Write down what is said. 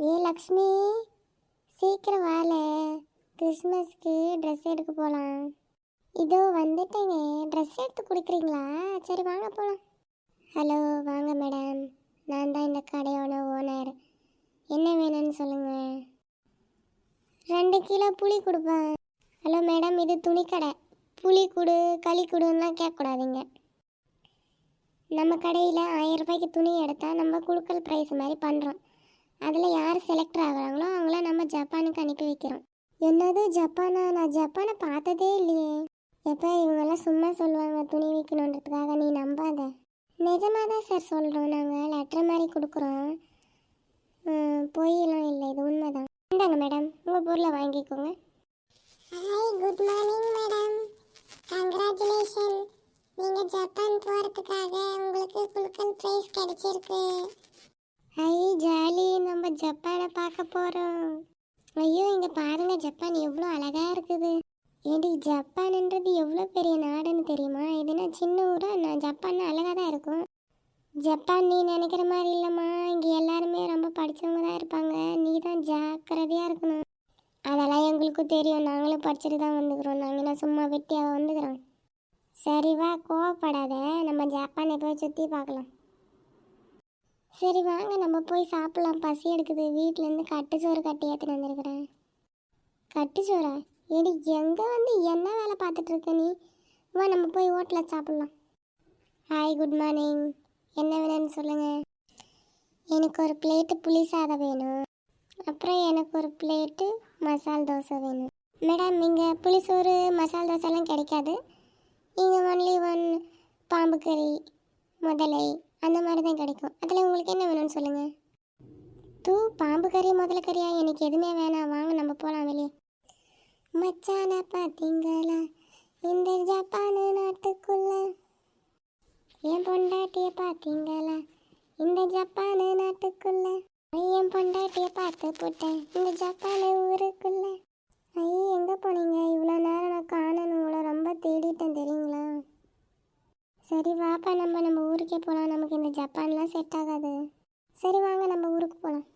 ஏ லக்ஷ்மி. சீக்கிரம் வாழ கிறிஸ்மஸ்க்கு ட்ரெஸ் எடுக்க போகலாம் இதோ வந்துட்டேங்க ட்ரெஸ் எடுத்து கொடுக்குறீங்களா? சரி வாங்க போகலாம் ஹலோ வாங்க மேடம் நான் தான் இந்த கடையோட ஓனர் என்ன வேணும்னு சொல்லுங்கள் ரெண்டு கிலோ புளி கொடுப்பேன் ஹலோ மேடம் இது துணிக்கடை புளி கொடு களி கொடுன்னா கேட்கக்கூடாதீங்க. நம்ம கடையில் ஆயிரம் ரூபாய்க்கு துணி எடுத்தால் நம்ம குழுக்கள் ப்ரைஸ் மாதிரி பண்ணுறோம் அதில் யார் செலக்ட் ஆகுறாங்களோ அவங்கள நம்ம ஜப்பானுக்கு அனுப்பி வைக்கிறோம். என்னது ஜப்பானா? நான் ஜப்பானை பார்த்ததே இல்லையே. எப்போ இவங்கெல்லாம் சும்மா சொல்லுவாங்க துணி விற்கணுன்றதுக்காக நீ நம்பாத? நிஜமாக தான் சார் சொல்கிறோம் நாங்கள் லெட்டர் மாதிரி கொடுக்குறோம். பொய்யெல்லாம் இல்லை. இது உண்மைதான். இந்தாங்க மேடம் உங்கள் பொருளை வாங்கிக்கோங்க. Hi good morning madam congratulation நீங்கள் ஜப்பான் போகிறதுக்காக உங்களுக்கு குழுக்கள் ப்ரைஸ் கிடைச்சிருக்கு. ஐ ஜாலி. நம்ம ஜப்பானை பார்க்க போகிறோம் ஐயோ இங்கே பாருங்க ஜப்பான் எவ்வளோ அழகாக இருக்குது. ஏடி ஜப்பான்ன்றது எவ்வளோ பெரிய நாடுன்னு தெரியுமா? இதுனா சின்ன ஊரா? நான் ஜப்பான் அழகாக தான் இருக்கும். ஜப்பான் நீ நினைக்கிற மாதிரி இல்லைம்மா. இங்கே எல்லாருமே ரொம்ப படித்தவங்க தான் இருப்பாங்க. நீ தான் ஜாக்கிரதையாக இருக்கணும். அதெல்லாம் எங்களுக்கும் தெரியும். நாங்களும் படிச்சுட்டு தான் வந்துக்கிறோம். நாங்கள் என்ன சும்மா வெட்டியாக வந்துக்கிறோம். சரி வா. கோவப்படாத. நம்ம ஜப்பானை போய் சுற்றி பார்க்கலாம். சரி வாங்க நம்ம போய் சாப்பிடலாம். பசி எடுக்குது. வீட்டிலேருந்து கட்டுச்சோறு கட்டி ஏற்றுட்டு வந்திருக்கிறேன். கட்டுச்சோறா எடி எங்கே வந்து என்ன வேலை பார்த்துட்டு இருக்க நீ? வா நம்ம போய் ஹோட்டலில் சாப்பிட்லாம். ஹாய் குட் மார்னிங் என்ன வேணும்னு சொல்லுங்கள் எனக்கு ஒரு பிளேட்டு புளி சாதம் வேணும். அப்புறம் எனக்கு ஒரு பிளேட்டு மசால் தோசை வேணும். மேடம் இங்கே புளிசோறு மசால் தோசைலாம் கிடைக்காது. இங்கே ஒன்லி ஒன் பாம்பு கறி முதலை. அந்த மாதிரி தான் கிடைக்கும். அதில் உங்களுக்கு என்ன வேணும்னு சொல்லுங்கள் தூ பாம்பு கறி முதல கறியா? எனக்கு எதுவுமே வேணாம். வாங்க நம்ம போகலாம் வெளியே. மச்சான பார்த்தீங்களா இந்த ஜப்பானு நாட்டுக்குள்ள. என் பொண்டாட்டிய பார்த்தீங்களா இந்த ஜப்பானு நாட்டுக்குள்ள. என் பொண்டாட்டிய பார்த்து போட்டேன். இந்த ஜப்பானு ஊருக்குள்ள. ஐய எங்கே போனீங்க? இவ்வளோ நேரம் நான் காணணும். உங்களை ரொம்ப தேடிட்டேன் தெரியுங்களா சரி போனால் போகலாம் நமக்கு இந்த ஜப்பான்லாம் செட் ஆகாது. சரி வாங்க நம்ம ஊருக்கு போகலாம்